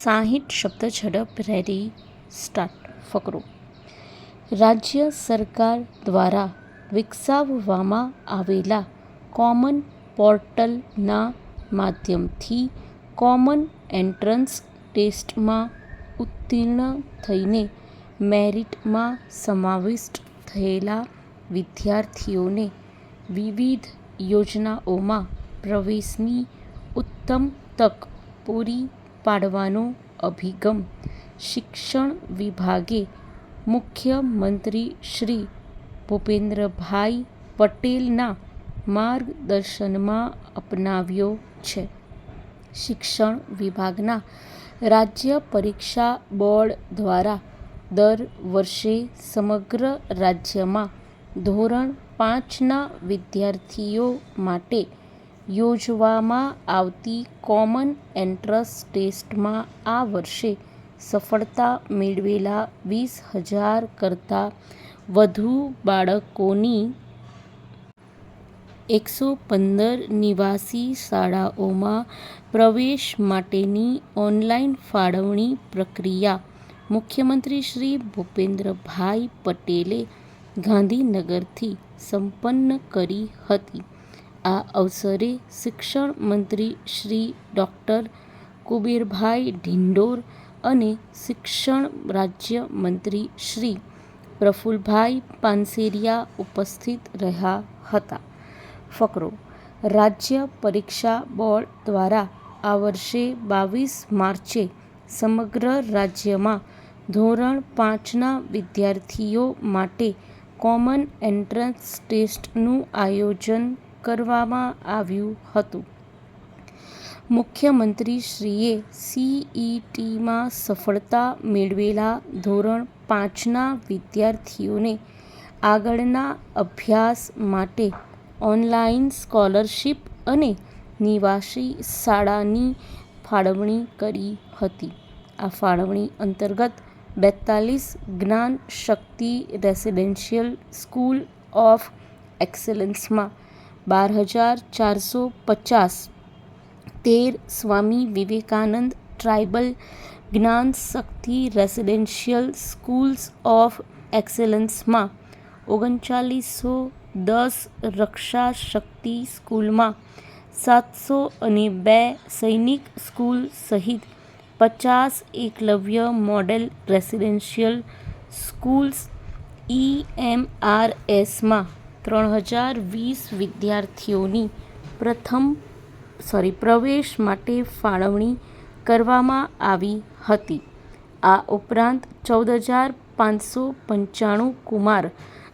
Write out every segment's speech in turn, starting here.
સાહીઠ શબ્દ ઝડપ રેડી સ્ટાર્ટ ફકરો રાજ્ય સરકાર દ્વારા વિકસાવવામાં આવેલા કોમન પોર્ટલના માધ્યમથી કોમન એન્ટ્રન્સ ટેસ્ટમાં ઉત્તીર્ણ થઈને મેરિટમાં સમાવિષ્ટ થયેલા વિદ્યાર્થીઓને વિવિધ યોજનાઓમાં પ્રવેશની ઉત્તમ તક પૂરી પાડવાનો અભિગમ. શિક્ષણ વિભાગે મુખ્યમંત્રી શ્રી ભૂપેન્દ્રભાઈ પટેલના માર્ગદર્શનમાં અપનાવ્યો છે. શિક્ષણ વિભાગના રાજ્ય પરીક્ષા બોર્ડ દ્વારા દર વર્ષે સમગ્ર રાજ્યમાં ધોરણ પાંચના વિદ્યાર્થીઓ માટે યોજવામાં આવતી કોમન એન્ટ્રન્સ ટેસ્ટમાં આ વર્ષે સફળતા મેળવેલા વીસ હજાર કરતાં વધુ બાળકોની એકસો પંદર નિવાસી શાળાઓમાં પ્રવેશ માટેની ઓનલાઈન ફાળવણી પ્રક્રિયા મુખ્યમંત્રી શ્રી ભૂપેન્દ્રભાઈ પટેલે ગાંધીનગરથી સંપન્ન કરી હતી. આ અવસરે શિક્ષણ મંત્રી શ્રી ડૉક્ટર કુબેરભાઈ ઢિંડોર અને શિક્ષણ રાજ્ય મંત્રી શ્રી પ્રફુલભાઈ પાનસેરિયા ઉપસ્થિત રહ્યા હતા. ફકરો, રાજ્ય પરીક્ષા બોર્ડ દ્વારા આ વર્ષે બાવીસ માર્ચે સમગ્ર રાજ્યમાં ધોરણ પાંચના વિદ્યાર્થીઓ માટે કોમન એન્ટ્રન્સ ટેસ્ટનું આયોજન કરવામાં આવ્યું હતું. મુખ્યમંત્રીશ્રીએ સીઈટીમાં સફળતા મેળવેલા ધોરણ પાંચના વિદ્યાર્થીઓને આગળના અભ્યાસ માટે ઓનલાઈન સ્કોલરશીપ અને નિવાસી શાળાની ફાળવણી કરી હતી. આ ફાળવણી અંતર્ગત બેતાલીસ Gyan Shakti residential school of એક્સલન્સમાં બાર હજાર ચારસો પચાસ. તેર Swami Vivekanand tribal Gyan Shakti residential schools of એક્સેલન્સમાં ઓગણચાલીસો દસ રક્ષા શક્તિ સ્કૂલમાં સાતસો અને બે સૈનિક સ્કૂલ સહિત પચાસ એકલવ્ય મોડેલ રેસિડેન્શિયલ સ્કૂલ્સ ઈએમઆરએસમાં ત્રણ હજાર વીસ વિદ્યાર્થીઓની પ્રથમ સોરી પ્રવેશ માટે ફાળવણી કરવામાં આવી હતી. આ ઉપરાંત ચૌદ હજાર પાંચસો પંચાણું કુમાર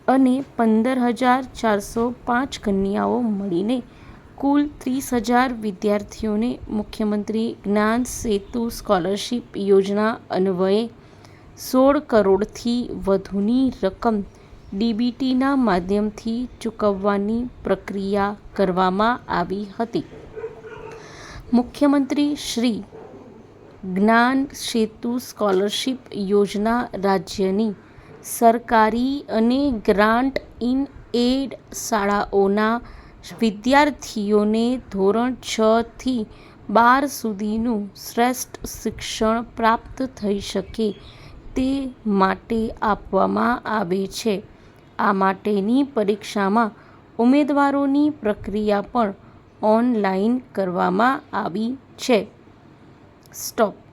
અને પંદર હજાર ચારસો પાંચ કન્યાઓ મળીને કુલ ત્રીસ હજાર વિદ્યાર્થીઓને મુખ્યમંત્રી જ્ઞાન સેતુ સ્કોલરશીપ યોજના અન્વયે સોળ કરોડથી વધુની રકમ ડીબીટીના માધ્યમથી ચૂકવવાની પ્રક્રિયા કરવામાં આવી હતી. મુખ્યમંત્રી શ્રી જ્ઞાન સેતુ સ્કોલરશીપ યોજના રાજ્યની સરકારી અને ગ્રાન્ટ ઇન એડ શાળાઓના વિદ્યાર્થીઓને ધોરણ છ થી બાર સુધીનું શ્રેષ્ઠ શિક્ષણ પ્રાપ્ત થઈ શકે તે માટે આપવામાં આવે છે. આ માટેની પરીક્ષામાં ઉમેદવારોની પ્રક્રિયા પણ ઓનલાઈન કરવામાં આવી છે. સ્ટોપ.